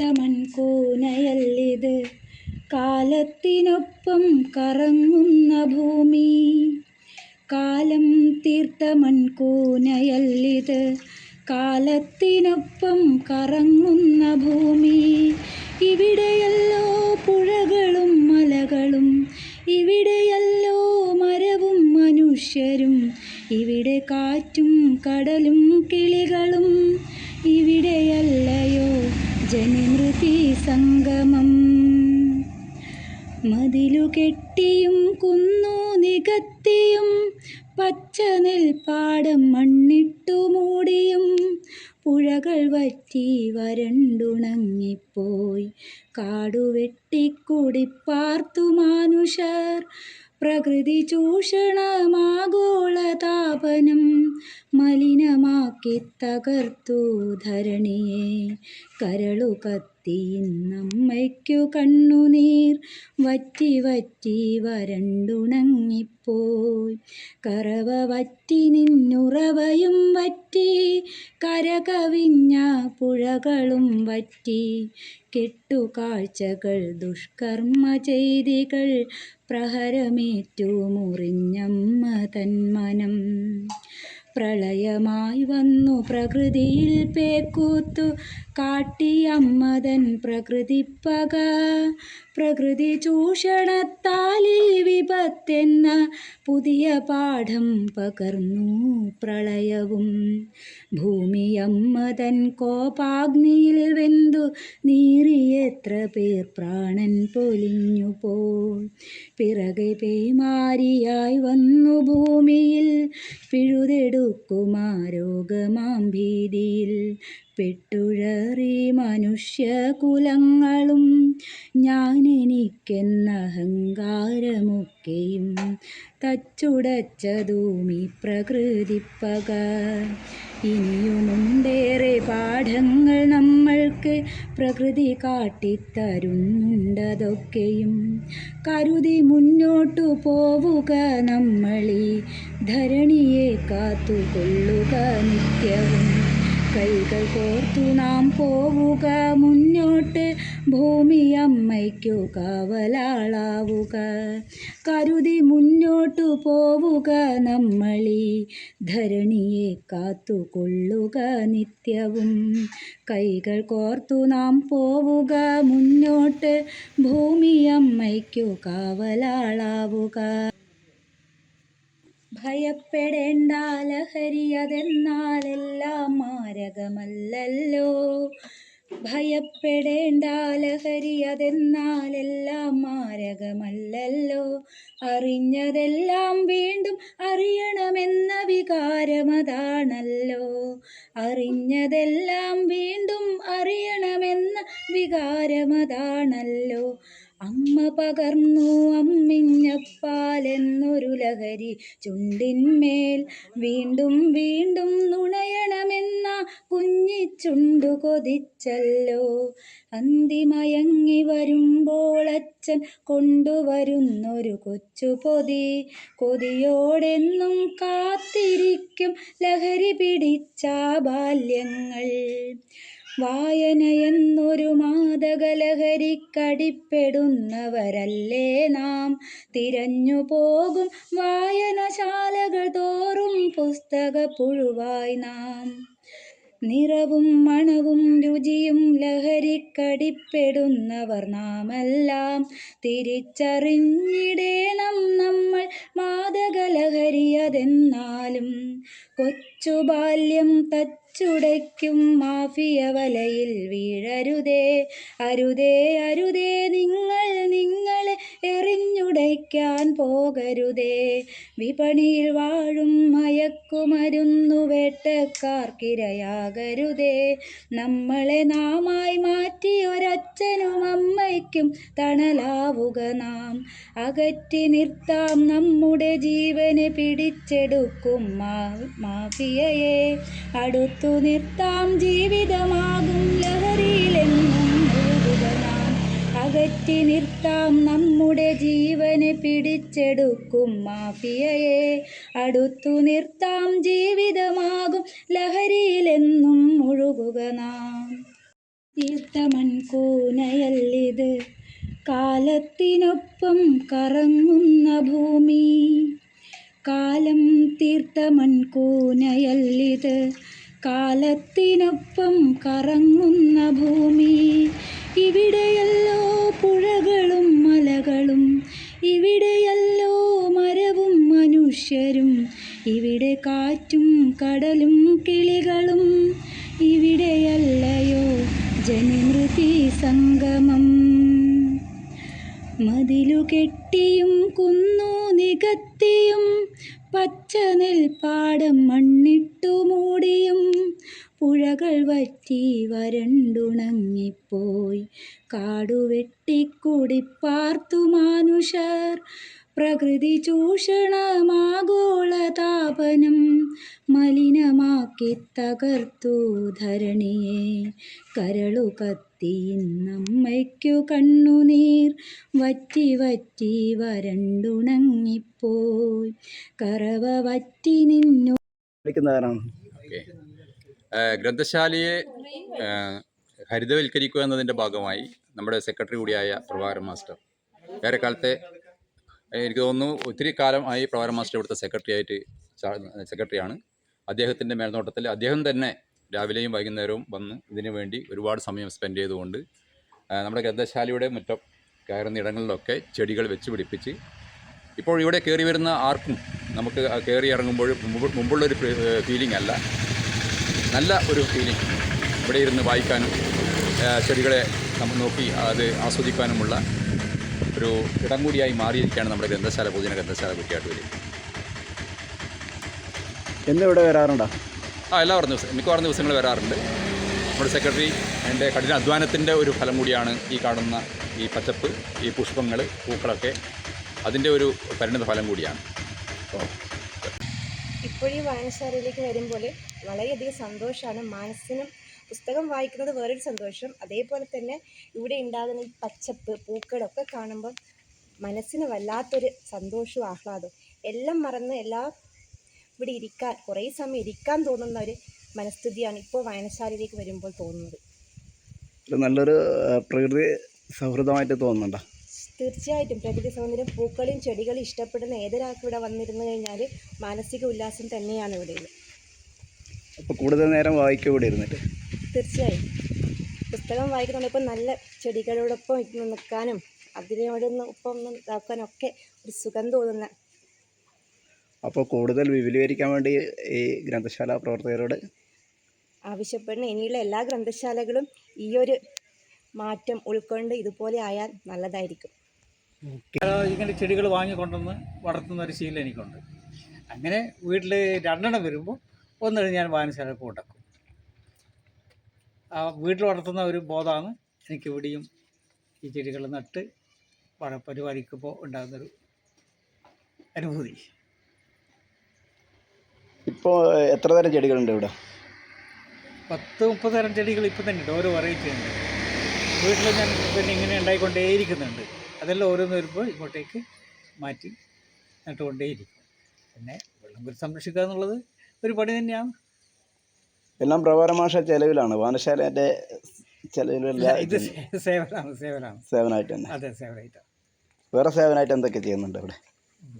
തീർത്ത മൺകൂനയല്ലിത് കാലത്തിനൊപ്പം കറങ്ങുന്ന ഭൂമി. കാലം തീർത്ത മൺകൂനയല്ലിത്. കാലത്തിനൊപ്പം കറങ്ങുന്ന ഭൂമി. ഇവിടെയല്ലോ പുഴകളും മലകളും. ഇവിടെയല്ലോ മരവും മനുഷ്യരും. ഇവിടെ കാറ്റും കടലും കിളികളും. ഇവിടെയല്ലയോ ജനിമൃതി സംഗമം. മതിലു കെട്ടിയും കുന്നു നികത്തിയും പച്ച നെൽപ്പാടം മണ്ണിട്ടു മൂടിയും പുഴകൾ വറ്റി വരണ്ടുണങ്ങിപ്പോയി. കാടുവെട്ടിക്കുടിപ്പാർത്തു മാനുഷർ പ്രകൃതി ചൂഷണമാഗോളതാപനം മലിനമാക്കി തകർത്തു ധരണിയെ കരളു കത്തി നമ്മയ്ക്കു കണ്ണുനീർ. വറ്റി വറ്റി വരണ്ടുണങ്ങിപ്പോയി. കറവ വറ്റി നിന്നുറവയും വറ്റി. കരകവിഞ്ഞ പുഴകളും വറ്റി. കെട്ടുകാഴ്ചകൾ ദുഷ്കർമ്മ ചെയ്തികൾ. പ്രഹരമേറ്റു മുറിഞ്ഞമ്മ തന്മനം പ്രളയമായി വന്നു പ്രകൃതിയിൽ പേക്കൂത്തു. കാട്ടിയമ്മതൻ പ്രകൃതിപ്പക പ്രകൃതി ചൂഷണത്താലി വിപത്തെന്ന പുതിയ പാഠം പകർന്നു പ്രളയവും. ഭൂമിയമ്മതൻ കോപാഗ്നിയിൽ വെന്തു നീറിയെത്ര പേർ പ്രാണൻ പൊലിഞ്ഞു പോ പിറകെ പേമാരിയായി വന്നു ഭൂമിയിൽ പിഴുതെടുക്കുമാരോഗമാം ഭീതിയിൽ. പെട്ടുഴറി മനുഷ്യകുലങ്ങളും ഞാനെനിക്കെന്ന അഹങ്കാരമൊക്കെയും തച്ചുടച്ചതുമീ പ്രകൃതിപ്പക ഇനിയുമുണ്ടേറെ പാഠങ്ങൾ നമ്മൾക്ക് പ്രകൃതി കാട്ടിത്തരുന്നുണ്ടതൊക്കെയും കരുതി മുന്നോട്ടു പോവുക നമ്മളീ ധരണിയെ കാത്തുകൊള്ളുക നിത്യവും. കൈകൾ കോർത്തു നാം പോവുക. മുന്നോട്ട് ഭൂമി അമ്മയ്ക്കു കാവലാളാവുക. കരുതി മുന്നോട്ടു പോവുക നമ്മളീ ധരണിയെ കാത്തുകൊള്ളുക നിത്യവും. കൈകൾ കോർത്തു നാം പോവുക. മുന്നോട്ട് ഭൂമി അമ്മയ്ക്കു കാവലാളാവുക. ഭയപ്പെടേണ്ട ലഹരി അതെന്നാലെല്ലാം മാരകമല്ലല്ലോ. ഭയപ്പെടേണ്ട ലഹരി അതെന്നാലെല്ലാം മാരകമല്ലല്ലോ. അറിഞ്ഞതെല്ലാം വീണ്ടും അറിയണമെന്ന വികാരമതാണല്ലോ അറിഞ്ഞതെല്ലാം വീണ്ടും അറിയണമെന്ന വികാരമതാണല്ലോ അമ്മ പകർന്നു അമ്മിഞ്ഞപ്പാലെന്നൊരു ലഹരി ചുണ്ടിന്മേൽ വീണ്ടും വീണ്ടും നുണയണമെന്ന കുഞ്ഞിച്ചുണ്ടു കൊതിച്ചല്ലോ. അന്തിമയങ്ങി വരുമ്പോൾ അച്ഛൻ കൊണ്ടുവരുന്നൊരു കൊച്ചു പൊതി കൊതിയോടെന്നും കാത്തിരിക്കും ലഹരി പിടിച്ച ബാല്യങ്ങൾ. വായനയെന്നൊരു മാദകലഹരിക്കടിപ്പെടുന്നവരല്ലേ നാം? തിരഞ്ഞു പോകും വായനശാലകൾ തോറും പുസ്തക പുഴുവായി നാം. നിറവും മണവും രുചിയും ലഹരിക്കടിപ്പെടുന്നവർ നാമെല്ലാം തിരിച്ചറിഞ്ഞിടേണം നമ്മൾ മാതകലഹരിയതെന്നാലും കൊച്ചു ബാല്യം തച്ചുടയ്ക്കും മാഫിയ വലയിൽ വീഴരുതേ. അരുതേ അരുതേ നിങ്ങൾ നിങ്ങളെ എറിഞ്ഞുടയ്ക്കാൻ പോകരുതേ. വിപണിയിൽ വാഴും മയക്കുമരുന്നു വേട്ടക്കാർക്കിരയാകരുതേ നമ്മളെ നാമായി മാറ്റി ഒരച്ഛനും അമ്മയ്ക്കും തണലാവുക നാം. അകറ്റി നിർത്താം നമ്മുടെ ജീവനെ പിടിച്ചെടുക്കും മാഫിയയെ. അടുത്തു നിർത്താം ജീവിതമാകും ലഹരിയിലെന്നും അകറ്റി നിർത്താം നമ്മുടെ പിടിച്ചെടുക്കും മാഫിയയെ. അടുത്തു നിർത്താം ജീവിതമാകും ലഹരിയിലെന്നും മുഴുകുക നാം. തീർത്ത മൺകൂനയല്ലിത് കാലത്തിനൊപ്പം കറങ്ങുന്ന ഭൂമി. കാലം തീർത്ത മൺകൂനയല്ലിത് കാലത്തിനൊപ്പം കറങ്ങുന്ന ഭൂമി. ഇവിടെയല്ലോ ഇവിടെയല്ലോ മരവും മനുഷ്യരും. ഇവിടെ കാറ്റും കടലും കിളികളും. ഇവിടെയല്ലയോ ജനമൃതി സംഗമം. മതിലു കെട്ടിയും കുന്നു നികത്തിയും പച്ച നെൽപ്പാടം മണ്ണിട്ടു മൂടിയും പുഴകൾ വറ്റി വരണ്ടുണങ്ങിപ്പോയി. കാടുവെട്ടിക്കുടിപ്പാർത്തു മാനുഷർ. പ്രകൃതി ചൂഷണമാഗോളതാപനം മലിനമാക്കി തകർത്തു ധരണിയെ. കരളു കത്തി നമ്മയ്ക്കു കണ്ണുനീർ. വറ്റി വറ്റി വരണ്ടുണങ്ങിപ്പോയി. കറവ വറ്റി നിന്നു. ഗ്രന്ഥശാലയെ ഹരിതവൽക്കരിക്കുക എന്നതിന്റെ ഭാഗമായി നമ്മുടെ സെക്രട്ടറി കൂടിയായ പ്രഭാകരൻ മാസ്റ്റർ. ഏറെക്കാലത്തെ എനിക്ക് തോന്നുന്നു ഒത്തിരി കാലമായി പ്രഭാകരൻ മാസ്റ്റർ ഇവിടുത്തെ സെക്രട്ടറി ആയിട്ട് സെക്രട്ടറിയാണ് അദ്ദേഹത്തിന്റെ മേൽനോട്ടത്തിൽ അദ്ദേഹം തന്നെ രാവിലെയും വൈകുന്നേരവും വന്ന് ഇതിനു വേണ്ടി ഒരുപാട് സമയം സ്പെൻഡ് ചെയ്തുകൊണ്ട് നമ്മുടെ ഗ്രന്ഥശാലയുടെ മുറ്റം കയറുന്ന ഇടങ്ങളിലൊക്കെ ചെടികൾ വെച്ച് പിടിപ്പിച്ച് ഇപ്പോൾ ഇവിടെ കയറി വരുന്ന ആർക്കും നമുക്ക് കയറി ഇറങ്ങുമ്പോൾ മുമ്പ് മുമ്പുള്ളൊരു ഫീലിംഗ് അല്ല. നല്ല ഒരു ഫീലിംഗ് ഇവിടെ ഇരുന്ന് വായിക്കാനും ചെടികളെ നമ്മൾ നോക്കി അത് ആസ്വദിക്കാനുമുള്ള ഒരു ഇടം കൂടിയായി മാറിയിരിക്കുകയാണ് നമ്മുടെ ഗ്രന്ഥശാല പൊതുജന ഗ്രന്ഥശാല കുറ്റിയാട്ടൂര്. എന്നിവിടെ ഇവിടെ വരാറുണ്ടോ? ആ എല്ലാവരും ദിവസം മിക്കവാറും ദിവസങ്ങൾ വരാറുണ്ട്. നമ്മുടെ സെക്രട്ടറി എന്റെ കഠിന അധ്വാനത്തിന്റെ ഒരു ഫലം കൂടിയാണ് ഈ കാണുന്ന ഈ പച്ചപ്പ് ഈ പുഷ്പങ്ങൾ പൂക്കളൊക്കെ അതിന്റെ ഒരു പരിണിത ഫലം കൂടിയാണ്. ഇപ്പോൾ ഈ വായനശാലയിലേക്ക് വരുമ്പോൾ വളരെയധികം സന്തോഷമാണ്. മനസ്സിനും പുസ്തകം വായിക്കുന്നത് വേറൊരു സന്തോഷം. അതേപോലെ തന്നെ ഇവിടെ ഉണ്ടാകുന്ന ഈ പച്ചപ്പ് പൂക്കളൊക്കെ കാണുമ്പോൾ മനസ്സിന് വല്ലാത്തൊരു സന്തോഷവും ആഹ്ലാദവും. എല്ലാം മറന്ന് എല്ലാം ഇവിടെ ഇരിക്കാൻ കുറേ സമയം ഇരിക്കാൻ തോന്നുന്ന ഒരു മനസ്ഥിതിയാണ് ഇപ്പോൾ വായനശാലയിലേക്ക് വരുമ്പോൾ തോന്നുന്നത്. നല്ലൊരു പ്രകൃതി സൗഹൃദമായിട്ട് തോന്നുന്നുണ്ടോ? തീർച്ചയായിട്ടും. പ്രകൃതി സൗന്ദര്യം പൂക്കളും ചെടികളും ഇഷ്ടപ്പെടുന്ന ഏതൊരാൾക്കും ഇവിടെ വന്നിരുന്നു കഴിഞ്ഞാൽ മാനസിക ഉല്ലാസം തന്നെയാണ് ഇവിടെയുള്ളത്. അപ്പോൾ കൂടുതൽ നേരം വായിക്കുക ഇവിടെ ഇരുന്നിട്ട്? തീർച്ചയായും. പുസ്തകം വായിക്കുന്നുണ്ട് ഇപ്പം നല്ല ചെടികളോടൊപ്പം ഇരുന്ന് നിൽക്കാനും അതിനോടൊന്ന് ഒപ്പം ഒന്ന് ഇതാക്കാനും ഒക്കെ ഒരു സുഖം തോന്നുന്ന അപ്പോൾ കൂടുതൽ വിപുലീകരിക്കാൻ വേണ്ടി ഈ ഗ്രന്ഥശാല പ്രവർത്തകരോട്? ആവശ്യപ്പെടുന്ന ഇനിയുള്ള എല്ലാ ഗ്രന്ഥശാലകളും ഈ ഒരു മാറ്റം ഉൾക്കൊണ്ട് ഇതുപോലെ ആയാൽ നല്ലതായിരിക്കും. ഇങ്ങനെ ചെടികൾ വാങ്ങിക്കൊണ്ടുവന്ന് വളർത്തുന്ന ഒരു ശീലം എനിക്കുണ്ട്. അങ്ങനെ വീട്ടിൽ രണ്ടെണ്ണം വരുമ്പോൾ ഒന്നിട്ട് ഞാൻ വായനശാല കൂട്ടക്കും ആ വീട്ടിൽ വളർത്തുന്ന ഒരു ബോധമാണ് എനിക്ക് ഇവിടെയും ഈ ചെടികൾ നട്ട് പരിപാലിക്കുമ്പോൾ ഉണ്ടാകുന്നൊരു അനുഭൂതി. ഇപ്പോൾ എത്ര തരം ചെടികളുണ്ട് ഇവിടെ? പത്ത് മുപ്പത് തരം ചെടികൾ ഇപ്പം തന്നെ ഉണ്ട് ഓരോ വെറൈറ്റി ഉണ്ട്. വീട്ടിൽ ഞാൻ പിന്നെ ഇങ്ങനെ ഉണ്ടായിക്കൊണ്ടേയിരിക്കുന്നുണ്ട്. അതെല്ലാം ഓരോന്ന് വരുമ്പോൾ ഇങ്ങോട്ടേക്ക് മാറ്റി നട്ടുകൊണ്ടേയിരിക്കും. പിന്നെ വെള്ളം കുരു സംരക്ഷിക്കുക എന്നുള്ളത് ഒരു പണി തന്നെയാണ് എല്ലാം പ്രവാരമാഷ ചെലവിലാണ്. വായനശാലേന്റെ ചെലവിലല്ല ഇത് സേവനമായിട്ട് തന്നെ. അതെ വേറെ സേവനമായിട്ട് എന്തൊക്കെ ചെയ്യുന്നുണ്ട് ഇവിടെ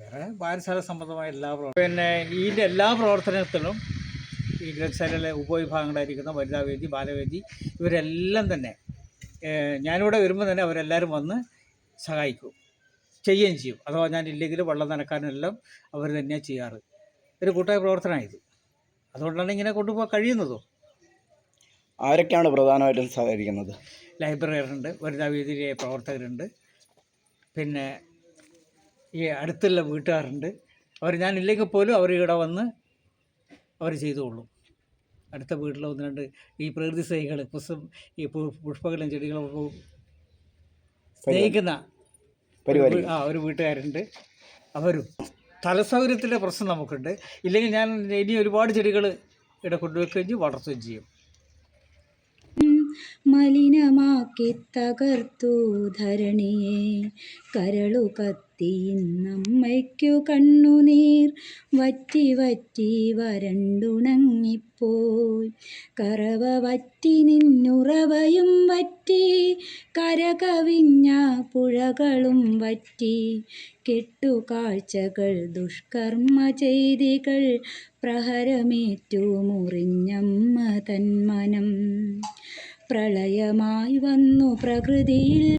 വേറെ വായനശാല സംബന്ധമായ എല്ലാ പ്രവർത്തനം പിന്നെ ഇതിന്റെ എല്ലാ പ്രവർത്തനത്തിലും ഈ ഗ്രന്ഥശാലയിലെ ഉപവിഭാഗങ്ങളായിരിക്കുന്ന വനിതാവേദി ബാലവേദി ഇവരെല്ലാം തന്നെ ഞാനിവിടെ വരുമ്പോൾ തന്നെ അവരെല്ലാവരും വന്ന് സഹായിക്കും ചെയ്യുകയും ചെയ്യും. അഥവാ ഞാൻ ഇല്ലെങ്കിൽ വെള്ളം നനക്കാനെല്ലാം അവർ തന്നെയാണ് ചെയ്യാറ്. ഒരു കൂട്ടായ പ്രവർത്തനമായത്. അതുകൊണ്ടാണ് ഇങ്ങനെ കൊണ്ടുപോകാൻ കഴിയുന്നതും. ആരൊക്കെയാണ് പ്രധാനമായിട്ടും സഹകരിക്കുന്നത്? ലൈബ്രറിയറുണ്ട് വനിതാവേദിയിലെ പ്രവർത്തകരുണ്ട്. പിന്നെ ഈ അടുത്തുള്ള വീട്ടുകാരുണ്ട്. അവർ ഞാനില്ലെങ്കിൽ പോലും അവർ ഇവിടെ വന്ന് അവർ ചെയ്തുകൊള്ളും. അടുത്ത വീട്ടിൽ ഒന്ന് രണ്ട് ഈ പ്രകൃതി സ്നേഹികൾ പുസ്തകം ഈ പുഷ്പങ്ങളും ചെടികളും സ്നേഹിക്കുന്ന ആ ഒരു വീട്ടുകാരുണ്ട്. അവരും സ്ഥലസൗകര്യത്തിന്റെ പ്രശ്നം നമുക്കുണ്ട്. ഇല്ലെങ്കിൽ ഞാൻ ഇനി ഒരുപാട് ചെടികൾ ഇവിടെ കൊണ്ടുവയ്ക്കുകയും ചെയ്യും വളർത്തുകയും ചെയ്യും. മലിനമാക്കി തകർത്തു ധരണിയെ. കരളു കത്തി നമ്മയ്ക്കു കണ്ണുനീർ. വറ്റി വറ്റി വരണ്ടുണങ്ങിപ്പോയി. കറവ വറ്റി നിന്നുറവയും വറ്റി. കരകവിഞ്ഞ പുഴകളും വറ്റി. കെട്ടുകാഴ്ചകൾ ദുഷ്കർമ്മ ചെയ്തികൾ. പ്രഹരമേറ്റു മുറിഞ്ഞമ്മ തന്മനം. പ്രളയമായി വന്നു പ്രകൃതിയിൽ.